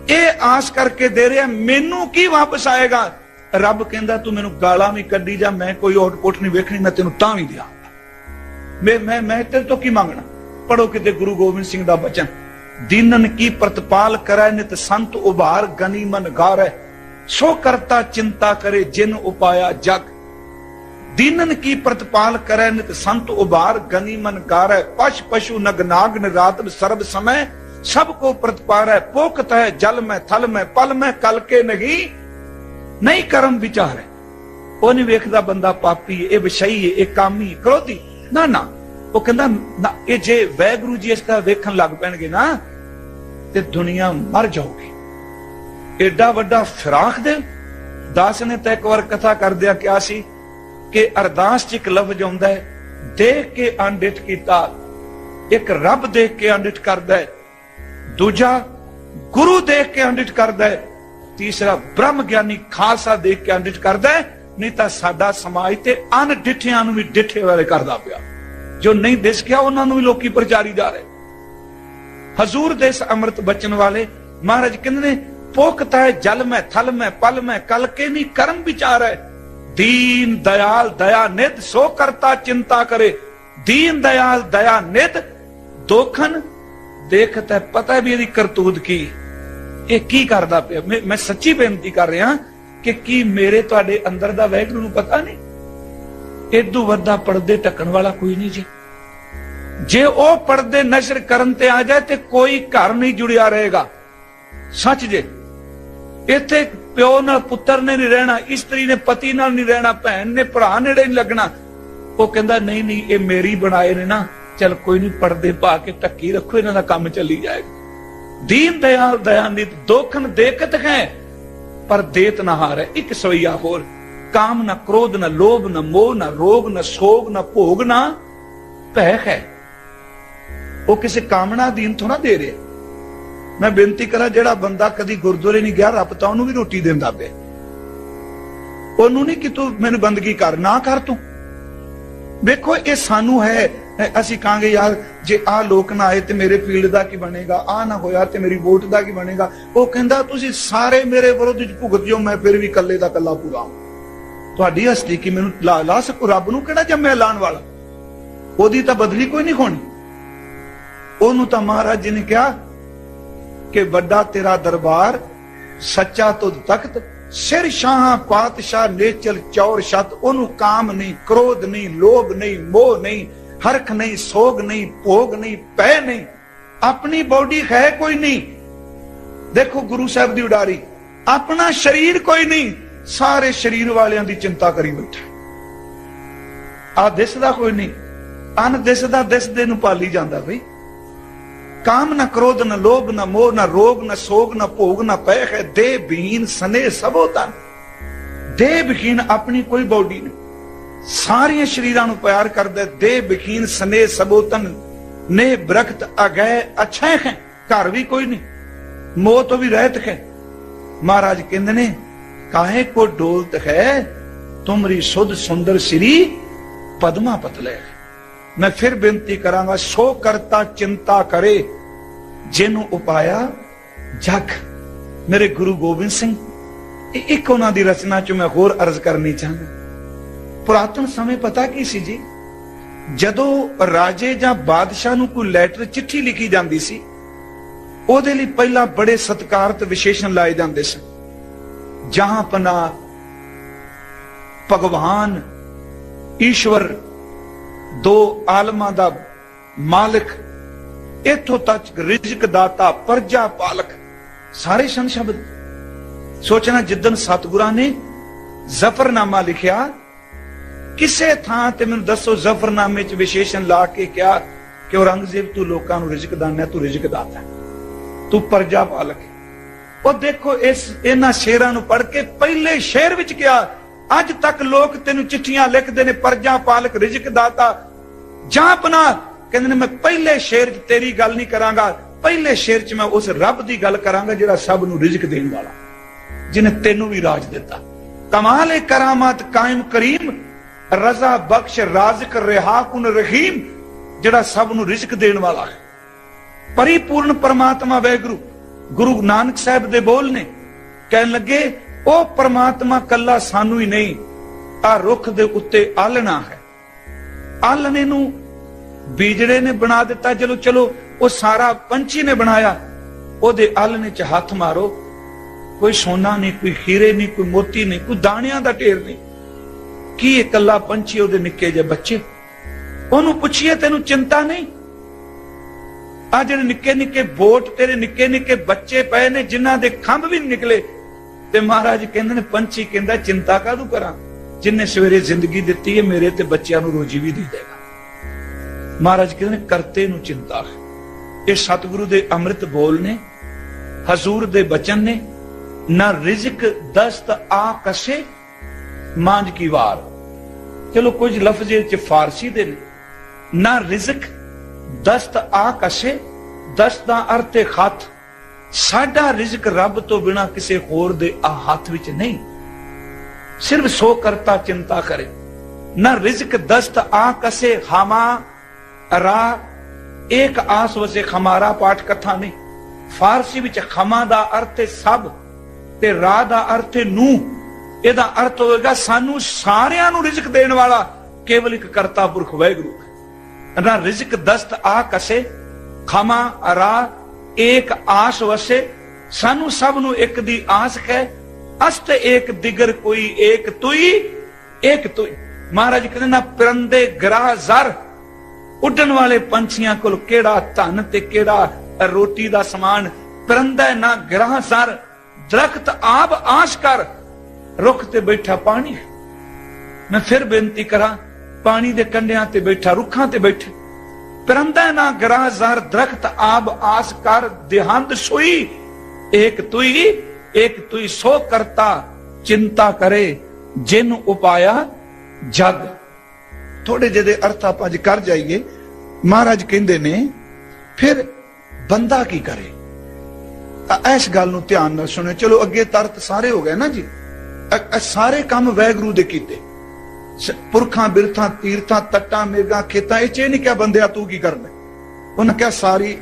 S2: ਇਹ ਆਸ ਕਰਕੇ ਦੇ ਰਿਹਾ, ਮੈਨੂੰ ਕੀ ਵਾਪਸ ਆਏਗਾ? ਰੱਬ ਕਹਿੰਦਾ, ਤੂੰ ਮੈਨੂੰ ਗਾਲਾਂ ਵੀ ਕੱਢੀ ਜਾ ਮੈਂ ਕੋਈ ਆਊਟਪੁੱਟ ਨਹੀਂ ਵੇਖਣੀ, ਮੈਂ ਤੈਨੂੰ ਤਾਂ ਵੀ ਦਿਆਂ। ਮੈਂ ਮੈਂ ਮੈਂ ਤੇਰੇ ਤੋਂ ਕੀ ਮੰਗਣਾ? ਪੜੋ ਕਿਤੇ ਗੁਰੂ ਗੋਬਿੰਦ ਸਿੰਘ ਦਾ ਬਚਨ, ਦੀਨਨ ਕੀ ਪ੍ਰਤਪਾਲ ਕਰੈ, ਨਿਤ ਸੰਤ ਉਭਾਰ, ਗਨੀ ਮਨ ਗਾਰੈ। ਸੋ ਕਰਤਾ ਚਿੰਤਾ ਕਰੇ, ਜਿਨ ਉਪਾਇਆ ਜਗ। ਦੀਨਨ ਕੀ ਪ੍ਰਤਪਾਲ ਕਰੈ ਨਿਤ ਸੰਤ ਉਬਾਰ, ਗਨੀ ਮਨ ਗਾਰੈ ਪਸ਼ ਪਸ਼ੂ ਨਗ ਨਾਗ ਨਿਰਾਤ ਸਰਬ ਸਮੈ, ਸਭ ਕੋ ਪ੍ਰਤਪਾਰੈ ਪੋਖਤ ਹੈ ਜਲ ਮੈਂ ਥਲ ਮੈਂ ਪਲ ਮੈਂ ਕਲ ਕੇ ਨਹੀਂ ਨਹੀਂ ਕਰਮ ਵਿਚਾਰੈ। ਉਹ ਨਹੀਂ ਵੇਖਦਾ ਬੰਦਾ ਪਾਪੀ, ਇਹ ਵਿਸ਼ਈ, ਇਹ ਕਾਮੀ, ਕ੍ਰੋਧੀ। ਨਾ ਨਾ, ਉਹ ਕਹਿੰਦਾ, ਨਾ, ਇਹ ਜੇ ਵੈਗੁਰੂ ਜੀ ਇਸ ਦਾ ਵੇਖਣ ਲੱਗ ਪੈਣਗੇ ਨਾ, ਤੇ ਦੁਨੀਆ ਮਰ ਜਾਊਗੀ। ਏਡਾ ਵੱਡਾ ਫਿਰਾਕ ਦੇ ਦਾਸ ਨੇ ਤਾਂ ਇੱਕ ਵਾਰ ਕਥਾ ਕਰਦਿਆਂ ਕਿਹਾ ਸੀ? ਕਿ ਅਰਦਾਸ ਚ ਇੱਕ ਲਫ਼ਜ਼ ਆਉਂਦਾ ਹੈ, ਦੇਖ ਕੇ ਅੰਡਿਤ ਕੀਤਾ। ਇੱਕ ਰੱਬ ਦੇਖ ਕੇ ਅੰਡਿਤ ਕਰਦਾ ਹੈ, ਦੂਜਾ ਗੁਰੂ ਦੇਖ ਕੇ ਅੰਡਿਤ ਕਰਦਾ ਹੈ, ਤੀਸਰਾ ਬ੍ਰਹਮ ਗਿਆਨੀ ਖਾਲਸਾ ਦੇਖ ਕੇ ਅੰਡਿਤ ਕਰਦਾ ਹੈ, ਨਹੀਂ ਤਾਂ ਸਾਡਾ ਸਮਾਜ ਤੇ ਅਨਡਿਠਿਆਂ ਨੂੰ ਵੀ ਡਿਠੇ ਵਾਲੇ ਕਰਦਾ ਪਿਆ। ਜੋ ਨਹੀਂ ਦਿਸ ਗਿਆ, ਉਹਨਾਂ ਨੂੰ ਵੀ ਲੋਕੀ ਪ੍ਰਚਾਰੀ ਜਾ ਰਹੇ। ਹਜ਼ੂਰ ਦੇ ਇਸ ਅੰਮ੍ਰਿਤ ਬਚਨ ਵਾਲੇ ਮਹਾਰਾਜ ਕਹਿੰਦੇ ਨੇ ਪੋਖਤਾ ਹੈ, ਜਲ ਮੈਂ, ਥਲ ਮੈਂ, ਪਲ ਮੈਂ ਕਲ ਕੇ ਨਹੀਂ, ਕਰਮ ਵਿਚਾਰ ਹੈ। ਦੀਨ ਦਇਆਲ ਦਇਆ ਨਿਧ ਸੋ ਕਰਤਾ ਚਿੰਤਾ ਕਰੇ ਦੀਨ ਦਇਆਲ ਦਇਆ ਨਿਧ ਦੋਖਨ ਦੇਖਤ ਹੈ ਪਤਾ ਵੀ ਇਹਦੀ ਕਰਤੂਤ ਕੀ ਇਹ ਕੀ ਕਰਦਾ ਪਿਆ ਮੈਂ ਸੱਚੀ ਬੇਨਤੀ ਕਰ ਰਿਹਾ ਕਿ ਕੀ ਮੇਰੇ ਤੁਹਾਡੇ ਅੰਦਰ ਦਾ ਵੈਗਰੂ ਨੂੰ ਪਤਾ ਨਹੀਂ ਇਦੋਂ ਵੱਡਾ ਪਰਦੇ ਟੱਕਣ ਵਾਲਾ ਕੋਈ ਨਹੀਂ ਜੀ ਜੇ ਉਹ ਪਰਦੇ ਨਸ਼ਰ ਕਰਨ ਤੇ ਆ ਜਾਏ ਤੇ ਕੋਈ ਘਰ ਨਹੀਂ ਜੁੜਿਆ ਰਹੇਗਾ ਸੱਚ ਜੇ ਇੱਥੇ ਪਿਓ ਨਾਲ ਪੁੱਤਰ ਨੇ ਨਹੀਂ ਰਹਿਣਾ, ਇਸਤਰੀ ਨੇ ਪਤੀ ਨਾਲ ਨਹੀਂ ਰਹਿਣਾ, ਭੈਣ ਨੇ ਭਰਾ ਨੇੜੇ ਨਹੀਂ ਲੱਗਣਾ। ਉਹ ਕਹਿੰਦਾ, ਨਹੀਂ ਨਹੀਂ, ਇਹ ਮੇਰੀ ਬਣਾਏ ਨੇ ਨਾ, ਚਲ ਕੋਈ ਨਹੀਂ, ਪਰਦੇ ਪਾ ਕੇ ਟੱਕੀ ਰੱਖੋ, ਇਹਨਾਂ ਦਾ ਕੰਮ ਚੱਲੀ ਜਾਏਗਾ। ਦੀਨ ਦਇਆਲ ਦਇਆਨਿਤ ਦੋਖਨ ਦੇਖਤ ਹੈ, ਪਰ ਦੇਤ ਨਾ ਹਾਰੇ, ਇੱਕ ਸਵਈਆ ਹੋਰ। ਕਾਮ ਨਾ ਕ੍ਰੋਧ, ਨਾ ਲੋਭ, ਨਾ ਮੋਹ, ਨਾ ਰੋਗ, ਨਾ ਸੋਗ, ਨਾ ਭੋਗ, ਨਾ ਭੈ ਹੈ। ਉਹ ਕਿਸੇ ਕਾਮਨਾ ਅਧੀਨ ਥੋੜਾ ਦੇ ਰਿਹਾ। ਮੈਂ ਬੇਨਤੀ ਕਰਾਂ, ਜਿਹੜਾ ਬੰਦਾ ਕਦੀ ਗੁਰਦੁਆਰੇ ਨਹੀਂ ਗਿਆ, ਰੱਬ ਤਾਂ ਉਹਨੂੰ ਵੀ ਰੋਟੀ ਦਿੰਦਾ ਪਿਆ। ਉਹਨੂੰ ਨਹੀਂ ਕਿ ਤੂੰ ਮੈਨੂੰ ਬੰਦਗੀ ਕਰ, ਨਾ ਕਰ ਤੂੰ। ਵੇਖੋ, ਇਹ ਸਾਨੂੰ ਹੈ ਅਸੀਂ ਕਹਾਂਗੇ, ਯਾਰ, ਜੇ ਆ ਲੋਕ ਨਾ ਆਏ ਤੇ ਮੇਰੇ ਫੀਲਡ ਦਾ ਕੀ ਬਣੇਗਾ? ਆ ਨਾ ਹੋਇਆ ਤੇ ਮੇਰੀ ਵੋਟ ਦਾ ਕੀ ਬਣੇਗਾ? ਉਹ ਕਹਿੰਦਾ, ਤੁਸੀਂ ਸਾਰੇ ਮੇਰੇ ਵਿਰੁੱਧ ਚ ਭੁਗਤ ਜਾਓ, ਮੈਂ ਫਿਰ ਵੀ ਇਕੱਲੇ ਦਾ ਇਕੱਲਾ ਪੂਰਾ ਤੁਹਾਡੀ ਹਸਤੀ ਕੀ ਮੈਨੂੰ ਲਾ ਲਾ ਸਕੂ? ਰੱਬ ਨੂੰ ਕਿਹੜਾ ਜੰਮਿਆ ਲਾਣ ਵਾਲਾ? ਉਹਦੀ ਤਾਂ ਬਦਲੀ ਕੋਈ ਨਹੀਂ ਹੋਣੀ ਉਹਨੂੰ ਤਾਂ ਮਹਾਰਾਜ ਜੀ ਨੇ ਕਿਹਾ ਕਿ ਵੱਡਾ ਤੇਰਾ ਦਰਬਾਰ ਸੱਚਾ ਤੁਧ ਤਖਤ, ਸਿਰ ਸ਼ਾਹ ਪਾਤਸ਼ਾਹ ਨੇਚਲ ਚੌਰ ਛਤ, ਉਹਨੂੰ ਕਾਮ ਨਹੀਂ, ਕ੍ਰੋਧ ਨਹੀਂ, ਲੋਭ ਨਹੀਂ, ਮੋਹ ਨਹੀਂ, ਹਰਖ ਨਹੀਂ, ਸੋਗ ਨਹੀਂ, ਭੋਗ ਨਹੀਂ ਪੈ ਨਹੀਂ। ਆਪਣੀ ਬਾਡੀ ਹੈ ਕੋਈ ਨਹੀਂ। ਦੇਖੋ ਗੁਰੂ ਸਾਹਿਬ ਦੀ ਉਡਾਰੀ, ਆਪਣਾ ਸਰੀਰ ਕੋਈ ਨਹੀਂ, ਸਾਰੇ ਸਰੀਰ ਵਾਲਿਆਂ ਦੀ ਚਿੰਤਾ ਕਰੀ ਬੈਠਾ। ਆ ਦਿਸਦਾ ਕੋਈ ਨਹੀਂ, ਅਨ ਦਿਸਦਾ ਦਿਸਦੇ ਨੂੰ ਪਾਲੀ ਜਾਂਦਾ ਬਈ। ਕਾਮ ਨਾ ਕ੍ਰੋਧ ਨਾ ਲੋਭ ਨਾ ਮੋਹ ਨਾ ਰੋਗ ਨਾ ਸੋਗ ਨਾ ਭੋਗ ਨਾ ਪੈ ਹੈ ਦੇਹ ਬਹੀਨ ਸਨੇ ਸਭੋ ਤਨ ਦੇਹ ਆਪਣੀ ਕੋਈ ਬਾਡੀ ਨਹੀਂ ਸਾਰੀਆਂ ਸ਼ਰੀਰਾਂ ਨੂੰ ਪਿਆਰ ਕਰਦਾ ਹੈ। ਸਨੇ ਸਭੋ ਨੇ ਬਰਖਤ ਅਗੈ ਅੱਛਾ ਹੈ ਘਰ ਵੀ ਕੋਈ ਨਹੀਂ ਮੋਹ ਤੋਂ ਵੀ ਰਹਿਤ ਹੈ ਮਹਾਰਾਜ ਕਹਿੰਦੇ ਨੇ ਕਾਹੇ ਕੋ ਡੋਲਤ ਹੈ ਤੁਮਰੀ ਸੁਧ ਸੁੰਦਰ ਸ੍ਰੀ ਪਦਮਾ ਪਤਲੇ ਮੈਂ ਫਿਰ ਬੇਨਤੀ ਕਰਾਂਗਾ, ਸੋ ਕਰਤਾ ਚਿੰਤਾ ਕਰੇ। ਜਿਹਨੂੰ ਉਪਾਇਆ, ਜਗ। ਮੇਰੇ ਗੁਰੂ ਗੋਬਿੰਦ ਸਿੰਘ, ਇਹ ਇੱਕ ਉਹਨਾਂ ਦੀ ਰਚਨਾ ਚ ਮੈਂ ਹੋਰ ਅਰਜ਼ ਕਰਨੀ ਚਾਹੁੰਦਾ। ਪੁਰਾਤਨ ਸਮੇਂ ਪਤਾ ਕੀ ਸੀ ਜੀ? ਜਦੋਂ ਰਾਜੇ ਜਾਂ ਬਾਦਸ਼ਾਹ ਨੂੰ ਕੋਈ ਲੈਟਰ ਚਿੱਠੀ ਲਿਖੀ ਜਾਂਦੀ ਸੀ, ਉਹਦੇ ਲਈ ਪਹਿਲਾਂ ਬੜੇ ਸਤਿਕਾਰਤ ਵਿਸ਼ੇਸ਼ਣ ਲਾਏ ਜਾਂਦੇ ਸਨ। ਜਹਾਂ ਪਨਾ ਭਗਵਾਨ, ਈਸ਼ਵਰ ਦੋ ਆਲਮਾਂ ਦਾ ਮਾਲਕ, ਇਥੋਂ ਤੱਕ ਰਿਜ਼ਕ ਦਾਤਾ, ਪਰਜਾ ਪਾਲਕ, ਸਾਰੇ ਸੰਨ ਸ਼ਬਦ। ਸੋਚਣਾ ਜਿੱਦਨ ਸਤਿਗੁਰਾਂ ਨੇ ਜ਼ਫਰਨਾਮਾ ਲਿਖਿਆ, ਕਿਸੇ ਥਾਂ ਤੇ ਮੈਨੂੰ ਦੱਸੋ ਜ਼ਫਰਨਾਮੇ ਚ ਵਿਸ਼ੇਸ਼ਣ ਲਾ ਕੇ ਕਿਹਾ ਕਿ ਔਰੰਗਜ਼ੇਬ ਤੂੰ ਲੋਕਾਂ ਨੂੰ ਰਿਜ਼ਕ ਦਾਨਾ ਤੂੰ ਰਿਜ਼ਕ ਦਾਤਾ ਤੂੰ ਪਰਜਾ ਪਾਲਕ ਉਹ ਦੇਖੋ ਇਸ, ਇਹਨਾਂ ਸ਼ੇਰਾਂ ਨੂੰ ਪੜ੍ਹ ਕੇ ਪਹਿਲੇ ਸ਼ੇਰ ਵਿੱਚ ਕਿਹਾ ਅੱਜ ਤੱਕ ਲੋਕ ਤੈਨੂੰ ਚਿੱਠੀਆਂ ਲਿਖਦੇ ਨੇ, ਪਰਜਾ ਪਾਲਕ, ਰਿਜ਼ਕ ਦਾਤਾ। ਜਾਂ ਆਪਣਾ ਕਹਿੰਦੇ ਨੇ, ਮੈਂ ਪਹਿਲੇ ਸ਼ੇਰ 'ਚ ਤੇਰੀ ਗੱਲ ਨਹੀਂ ਕਰਾਂਗਾ। ਪਹਿਲੇ ਸ਼ੇਰ 'ਚ ਮੈਂ ਉਸ ਰੱਬ ਦੀ ਗੱਲ ਕਰਾਂਗਾ ਜਿਹੜਾ ਸਭ ਨੂੰ ਰਿਜ਼ਕ ਦੇਣ ਵਾਲਾ। ਜਿਨੇ ਤੈਨੂੰ ਵੀ ਰਾਜ ਦਿੱਤਾ। ਕਮਾਲ ਕਰਾਮਾਤ ਕਾਇਮ ਕਰੀਮ। ਰਜ਼ਾ ਬਖਸ਼ ਰਾਜ਼ਕ ਰਿਹਾ ਰਹੀਮ, ਜਿਹੜਾ ਸਭ ਨੂੰ ਰਿਜ਼ਕ ਦੇਣ ਵਾਲਾ ਹੈ। ਪਰਿਪੂਰਨ ਪਰਮਾਤਮਾ ਵੈਗੁਰੂ, ਗੁਰੂ ਨਾਨਕ ਸਾਹਿਬ ਦੇ ਬੋਲ ਨੇ। ਕਹਿਣ ਲੱਗੇ ਉਹ ਪਰਮਾਤਮਾ ਕੱਲਾ ਸਾਨੂੰ ਹੀ ਨਹੀਂ ਆ ਰੁੱਖ ਦੇ ਉੱਤੇ ਆਲਣਾ ਹੈ। ਆਲਣੇ ਨੂੰ ਬੀਜੜੇ ਨੇ ਬਣਾ ਦਿੱਤਾ ਚਲੋ ਚਲੋ ਉਹ ਸਾਰਾ ਪੰਛੀ ਨੇ ਬਣਾਇਆ, ਉਹਦੇ ਆਲਣੇ 'ਚ ਹੱਥ ਮਾਰੋ। ਕੋਈ ਸੋਨਾ ਨਹੀਂ, ਕੋਈ ਹੀਰੇ ਨਹੀਂ, ਕੋਈ ਮੋਤੀ ਨਹੀਂ, ਕੋਈ ਦਾਣਿਆਂ ਦਾ ਢੇਰ ਨਹੀਂ। ਕੀ ਇਹ ਇਕੱਲਾ ਪੰਛੀ ਉਹਦੇ ਨਿੱਕੇ ਜਿਹੇ ਬੱਚੇ? ਉਹਨੂੰ ਪੁੱਛੀਏ, ਤੈਨੂੰ ਚਿੰਤਾ ਨਹੀਂ? ਆ ਜਿਹੜੇ ਨਿੱਕੇ ਨਿੱਕੇ ਬੋਟ ਤੇਰੇ ਨਿੱਕੇ ਨਿੱਕੇ ਬੱਚੇ ਪਏ ਨੇ, ਜਿਨ੍ਹਾਂ ਦੇ ਖੰਭ ਵੀ ਨੀ ਨਿਕਲੇ ਤੇ ਮਹਾਰਾਜ ਕਹਿੰਦੇ ਨੇ, ਪੰਛੀ ਕਹਿੰਦਾ, ਚਿੰਤਾ ਕਾਹਨੂੰ ਕਰਾਂ? ਜਿਨਨੇ ਸਵੇਰੇ ਜ਼ਿੰਦਗੀ ਦਿੱਤੀ ਹੈ, ਮੇਰੇ ਤੇ ਬੱਚਿਆਂ ਨੂੰ ਰੋਜੀ ਵੀ ਦੇ ਦੇਗਾ। ਮਹਾਰਾਜ ਕਹਿੰਦੇ ਨੇ, ਕਰਤੇ ਨੂੰ ਚਿੰਤਾ ਹੈ। ਇਹ ਸਤਿਗੁਰੂ ਦੇ ਅੰਮ੍ਰਿਤ ਬੋਲ ਨੇ, ਹਜ਼ੂਰ ਦੇ ਬਚਨ ਨੇ, ਨਾ ਰਿਜ਼ਕ ਦਸਤ ਆ ਕਸੇ ਮਾਂਜ ਕੀ ਵਾਰ। ਚਲੋ, ਕੁਝ ਲਫ਼ਜ਼ ਇਹ ਚ ਫਾਰਸੀ ਦੇ ਨੇ। ਨਾ ਰਿਜ਼ਕ ਦਸਤ ਆ ਕਸੇ, ਦਸਤ ਦਾ ਅਰਥ ਹੈ ਖਤ। ਸਾਡਾ ਰਿਜ਼ਕ ਰੱਬ ਤੋਂ ਬਿਨਾ ਕਿਸੇ ਹੋਰ ਦੇ ਆ ਹੱਥ ਵਿੱਚ ਨਹੀਂ। ਸਿਰਫ ਸੋ ਕਰਤਾ ਚਿੰਤਾ ਕਰੇ। ਨਾ ਰਿਜ਼ਕ ਦਸਤ ਆ ਕਸੇ ਹਮਾ, ਅਰਾ ਇੱਕ ਆਸ ਵਸੇ ਖਮਾਰਾ ਪਾਠ ਕਥਾ ਨਹੀਂ। ਫਾਰਸੀ ਵਿੱਚ ਖਮਾ ਦਾ ਅਰਥ ਹੈ ਸਭ ਤੇ ਰਾ ਦਾ ਅਰਥ ਹੈ ਨੂੰ ਇਹਦਾ ਅਰਥ ਹੋਵੇਗਾ ਸਾਨੂੰ ਸਾਰਿਆਂ ਨੂੰ ਰਿਜ਼ਕ ਦੇਣ ਵਾਲਾ ਕੇਵਲ ਇੱਕ ਕਰਤਾ ਪੁਰਖ ਵਾਹਿਗੁਰੂ। ਨਾ ਰਿਜ਼ਕ ਦਸਤ ਆ ਕਸੇ, ਖਮਾ, ਅਰਾ ਏਕ ਆਸ ਵਸੇ, ਸਾਨੂੰ ਸਭ ਨੂੰ ਇੱਕ ਦੀ ਆਸ ਹੈ ਅਸਤ ਏਕ ਦਿਗਰ ਕੋਈ ਏਕ ਤੁਈ ਏਕ ਤੁਈ। ਮਹਾਰਾਜ ਕਹਿੰਦੇ ਨਾ, ਪਰੰਦੇ ਗਰਾ ਜ਼ਰ। ਉੱਡਣ ਵਾਲੇ ਪੰਛੀਆਂ ਕੋਲ ਕਿਹੜਾ ਧਨ ਤੇ ਕਿਹੜਾ ਰੋਟੀ ਦਾ ਸਮਾਨ? ਪਰੰਦਾ ਨਾ ਗ੍ਰਹ ਜ਼ਰ। ਦਰਖਤ ਆਪ ਆਸ਼ ਕਰ। ਰੁੱਖ ਤੇ ਬੈਠਾ ਪਾਣੀ। ਮੈਂ ਫਿਰ ਬੇਨਤੀ ਕਰਾਂ, ਪਾਣੀ ਦੇ ਕੰਢਿਆਂ ਤੇ ਬੈਠਾ, ਰੁੱਖਾਂ ਤੇ ਬੈਠੇ। ਪਰੰਦਾ ਨਾ ਗ੍ਰਹ ਜ਼ਰ ਦਰਖਤ ਆਬ ਆਸ ਕਰ ਦਿਹੰਦ ਸੋਈ। ਏਕ ਤੁਈ ਏਕ ਤੁਈ ਸੋ ਕਰਤਾ ਚਿੰਤਾ ਕਰੇ, ਜਿਨ ਉਪਾਇਆ ਜਗ। ਥੋੜੇ ਜਿਹੇ ਅਰਥ ਆਪਾਂ ਅੱਜ ਕਰ ਜਾਈਏ। ਮਹਾਰਾਜ ਕਹਿੰਦੇ ਨੇ, ਫਿਰ ਬੰਦਾ ਕੀ ਕਰੇ? ਤਾਂ ਇਸ ਗੱਲ ਨੂੰ ਧਿਆਨ ਨਾਲ ਸੁਣੋ ਚਲੋ ਅੱਗੇ ਤਰਤ ਸਾਰੇ ਹੋ ਗਏ ਨਾ ਜੀ। ਸਾਰੇ ਕੰਮ ਵੈਗਰੂ ਦੇ ਕੀਤੇ। ਪੁਰਖਾਂ, ਬਿਰਥਾਂ, ਤੀਰਥਾਂ, ਤੱਟਾਂ, ਮੇਗਾ, ਖੇਤਾਂ, ਇਹ ਚ ਇਹ ਨਹੀਂ ਕਿਹਾ ਬੰਦਿਆ, ਤੂੰ ਕੀ ਕਰਨਾ ਉਹਨਾਂ ਕਿਹਾ, ਸਾਰੀ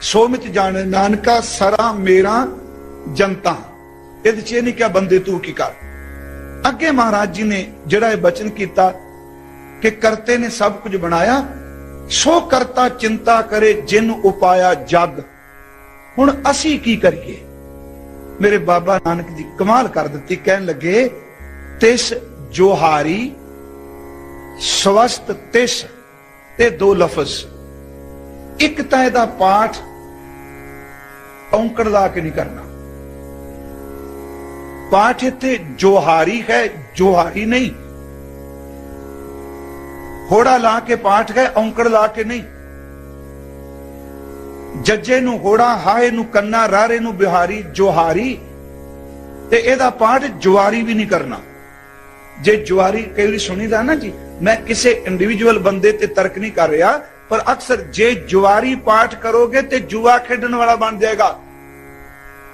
S2: ਸੋਮਿਤ ਜਾਣ, ਨਾਨਕਾ, ਸਰਾ, ਮੇਰਾ, ਜਨਤਾ। ਇਹਦੇ ਚ ਨਹੀਂ ਕਿਹਾ, ਬੰਦੇ, ਤੂੰ ਕੀ ਕਰ? ਅੱਗੇ ਮਹਾਰਾਜ ਜੀ ਨੇ ਜਿਹੜਾ ਇਹ ਬਚਨ ਕੀਤਾ ਕਿ ਕਰਤੇ ਨੇ ਸਭ ਕੁਝ ਬਣਾਇਆ, ਸੋ ਕਰਤਾ ਚਿੰਤਾ ਕਰੇ, ਜਿਨ ਉਪਾਇਆ ਜਗ। ਹੁਣ ਅਸੀਂ ਕੀ ਕਰੀਏ? ਮੇਰੇ ਬਾਬਾ ਨਾਨਕ ਜੀ ਕਮਾਲ ਕਰ ਦਿੱਤੀ, ਕਹਿਣ ਲੱਗੇ, ਤਿਸ ਜੋਹਾਰੀ ਸਵਸਤ ਤਿਸ ਤੇ ਦੋ ਲਫ਼ਜ਼। ਇੱਕ ਤਾਂ ਇਹਦਾ ਪਾਠ ਔਂਕੜ ਲਾ ਕੇ ਨਹੀਂ ਕਰਨਾ। ਪਾਠ ਇੱਥੇ ਜੋਹਾਰੀ ਹੈ, ਜੋਹਾਰੀ ਨਹੀਂ। ਹੋੜਾ ਲਾ ਕੇ ਪਾਠ ਹੈ, ਔਂਕੜ ਲਾ ਕੇ ਨਹੀਂ। ਜੱਜੇ ਨੂੰ ਹੋੜਾ, ਹਾਏ ਨੂੰ ਕੰਨਾ, ਰਾਰੇ ਨੂੰ ਬਿਹਾਰੀ, ਜੋਹਾਰੀ। ਤੇ ਇਹਦਾ ਪਾਠ ਜੁਆਰੀ ਵੀ ਨਹੀਂ ਕਰਨਾ। ਜੇ ਜੁਆਰੀ ਕਈ ਵਾਰੀ ਸੁਣੀਦਾ ਨਾ ਜੀ, ਮੈਂ ਕਿਸੇ ਇੰਡੀਵਿਜੂਅਲ ਬੰਦੇ ਤੇ ਤਰਕ ਨਹੀਂ ਕਰ ਰਿਹਾ, ਪਰ ਅਕਸਰ ਜੇ ਜੁਆਰੀ ਪਾਠ ਕਰੋਗੇ ਤੇ ਜੁਆ ਖੇਡਣ ਵਾਲਾ ਬਣ ਜਾਏਗਾ।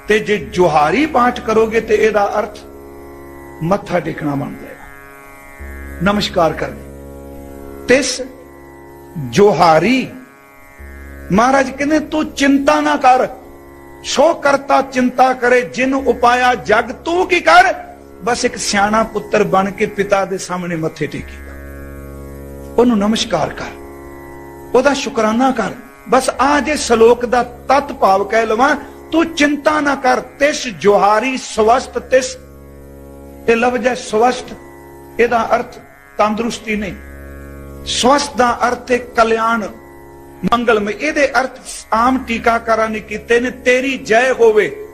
S2: ਤੇ ਜੇ ਜੁਹਾਰੀ ਪਾਠ ਕਰੋਗੇ ਤੇ ਇਹਦਾ ਅਰਥ ਮੱਥਾ ਟੇਕਣਾ ਬਣ ਜਾਏਗਾ। ਨਮਸਕਾਰ ਕਰਨੀ। ਤਿਸ ਜੁਹਾਰੀ, ਮਹਾਰਾਜ ਕਹਿੰਦੇ, ਤੂੰ ਚਿੰਤਾ ਨਾ ਕਰ। ਸੋ ਕਰਤਾ ਚਿੰਤਾ ਕਰੇ, ਜਿਨ ਉਪਾਇਆ ਜਗ, ਤੂੰ ਕੀ ਕਰ? ਬਸ ਇੱਕ ਸਿਆਣਾ ਪੁੱਤਰ ਬਣ ਕੇ ਪਿਤਾ ਦੇ ਸਾਹਮਣੇ ਮੱਥੇ ਟੇਕੀ ਉਹਨੂੰ ਨਮਸਕਾਰ ਕਰ। ਉਹਦਾ ਸ਼ੁਕਰਾਨਾ ਕਰ। ਬਸ ਆ ਜੇ ਸ਼ਲੋਕ ਦਾ ਤਤ ਭਾਵ ਕਹਿ ਲਵਾਂ, ਤੂੰ ਚਿੰਤਾ ਨਾ ਕਰ। ਤਿਸ ਜੋਹਾਰੀ ਸਵਸਤ ਤਿਸ। ਇਹ ਲਫ਼ਜ਼ ਹੈ ਸਵਸਤ ਇਹਦਾ ਅਰਥ ਤੰਦਰੁਸਤੀ ਨਹੀਂ। ਸਵਸਤ ਦਾ ਅਰਥ ਹੈ ਕਲਿਆਣ। ਮੰਗਲਮਈ। ਇਹਦੇ ਅਰਥ ਆਮ ਟੀਕਾਕਾਰਾਂ ਨੇ ਕੀਤੇ ਨੇ, ਤੇਰੀ ਜੈ ਹੋਵੇ।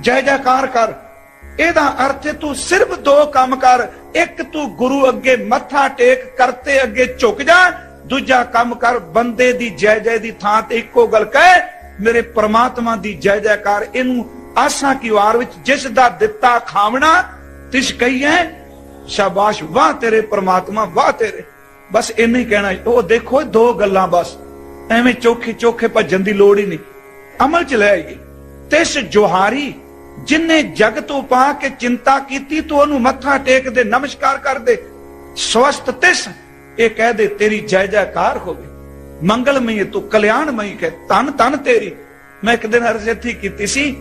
S2: ਜੈ ਜੈਕਾਰ ਕਰ। ਇਹਦਾ ਅਰਥ ਹੈ ਤੂੰ ਸਿਰਫ ਦੋ ਕੰਮ ਕਰ, ਇੱਕ ਤੂੰ ਗੁਰੂ ਅੱਗੇ ਮੱਥਾ ਟੇਕ, ਕਰਤੇ ਅੱਗੇ ਝੁਕ ਜਾ, ਦੂਜਾ ਕੰਮ ਕਰ, ਬੰਦੇ ਦੀ ਜੈ ਜੈ ਦੀ ਥਾਂ ਤੇ ਇੱਕੋ ਗੱਲ ਕਹਿ, ਮੇਰੇ ਪ੍ਰਮਾਤਮਾ ਦੀ ਜੈ ਜੈਕਾਰ, ਇਹਨੂੰ ਆਸਾਂ ਕੀ ਵਾਰ ਵਿੱਚ ਜਿਸ ਦਾ ਦਿੱਤਾ ਖਾਵਣਾ, ਤਿਸ ਕਹੀਏ ਸ਼ਾਬਾਸ਼, ਵਾਹ ਤੇਰੇ ਪ੍ਰਮਾਤਮਾ, ਵਾਹ ਤੇਰੇ। ਬਸ ਇੰਨਾ ਹੀ ਕਹਿਣਾ ਉਹ ਦੇਖੋ ਦੋ ਗੱਲਾਂ ਬਸ। ਐਵੇਂ ਚੋਖੇ ਚੋਖੇ ਭੱਜਣ ਦੀ ਲੋੜ ਹੀ ਨਹੀਂ। ਅਮਲ ਚ ਲੈ ਆਈਏ। ਤਿਸ ਜੋਹਾਰੀ ਜਿਨੇ ਜਗ ਤੋਂ ਪਾ ਕੇ ਚਿੰਤਾ ਕੀਤੀ, ਤੂੰ ਉਹਨੂੰ ਮੱਥਾ ਟੇਕ ਦੇ, ਨਮਸਕਾਰ ਕਰ ਦੇ। ਸਵਸਤ ਤਿਸ, ਇਹ ਕਹਿ ਦੇ, ਤੇਰੀ ਜੈ ਜੈਕਾਰ ਹੋਵੇ। ਮੰਗਲਮਈ ਤੂੰ ਕਲਿਆਣਮਈ ਕਹਿ ਤਨ ਤਨ ਤੇਰੀ। ਮੈਂ ਇੱਕ ਦਿਨ ਅਰਜ਼ ਇੱਥੇ ਕੀਤੀ ਸੀ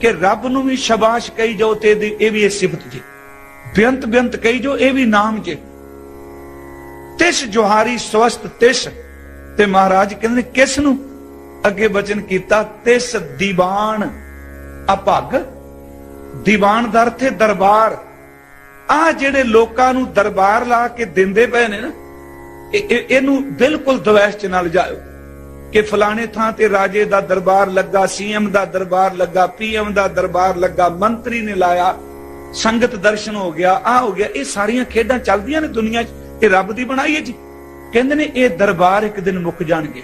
S2: ਕਿ ਰੱਬ ਨੂੰ ਵੀ ਸ਼ਬਾਸ਼ ਕਹੀ ਜਾਓ ਤੇ ਇਹ ਵੀ ਇਹ ਸਿਫਤ ਜੀ। ਬੇਅੰਤ ਬੇਅੰਤ ਕਹੀ ਜੋ ਇਹ ਵੀ ਨਾਮ ਜੇ। ਤਿਸ ਜੋਹਾਰੀ ਸਵਸਤ ਤਿਸ, ਤੇ ਮਹਾਰਾਜ ਕਹਿੰਦੇ ਨੇ ਕਿਸ ਨੂੰ? ਅੱਗੇ ਬਚਨ ਕੀਤਾ, ਤਿਸ ਦੀਵਾਨ ਅਭਗ ਦੀਵਾਨ ਦਾ ਦਰਬਾਰ। ਆ ਜਿਹੜੇ ਲੋਕਾਂ ਨੂੰ ਦਰਬਾਰ ਲਾ ਕੇ ਦਿੰਦੇ ਪਏ ਨੇ ਨਾ ਇਹਨੂੰ ਬਿਲਕੁਲ ਦਵੈਸ਼ ਚ ਨਾਲ ਜਾਇਓ ਕਿ ਫਲਾਣੇ ਥਾਂ ਤੇ ਰਾਜੇ ਦਾ ਦਰਬਾਰ ਲੱਗਾ, ਸੀਐਮ ਦਾ ਦਰਬਾਰ ਲੱਗਾ, ਪੀਐਮ ਦਾ ਦਰਬਾਰ ਲੱਗਾ, ਮੰਤਰੀ ਨੇ ਲਾਇਆ, ਸੰਗਤ ਦਰਸ਼ਨ ਹੋ ਗਿਆ, ਆ ਹੋ ਗਿਆ, ਇਹ ਸਾਰੀਆਂ ਖੇਡਾਂ ਚੱਲਦੀਆਂ ਨੇ ਦੁਨੀਆ 'ਚ ਇਹ ਰੱਬ ਦੀ ਬਣਾਈ ਹੈ ਜੀ। ਕਹਿੰਦੇ ਨੇ ਇਹ ਦਰਬਾਰ ਇੱਕ ਦਿਨ ਮੁੱਕ ਜਾਣਗੇ।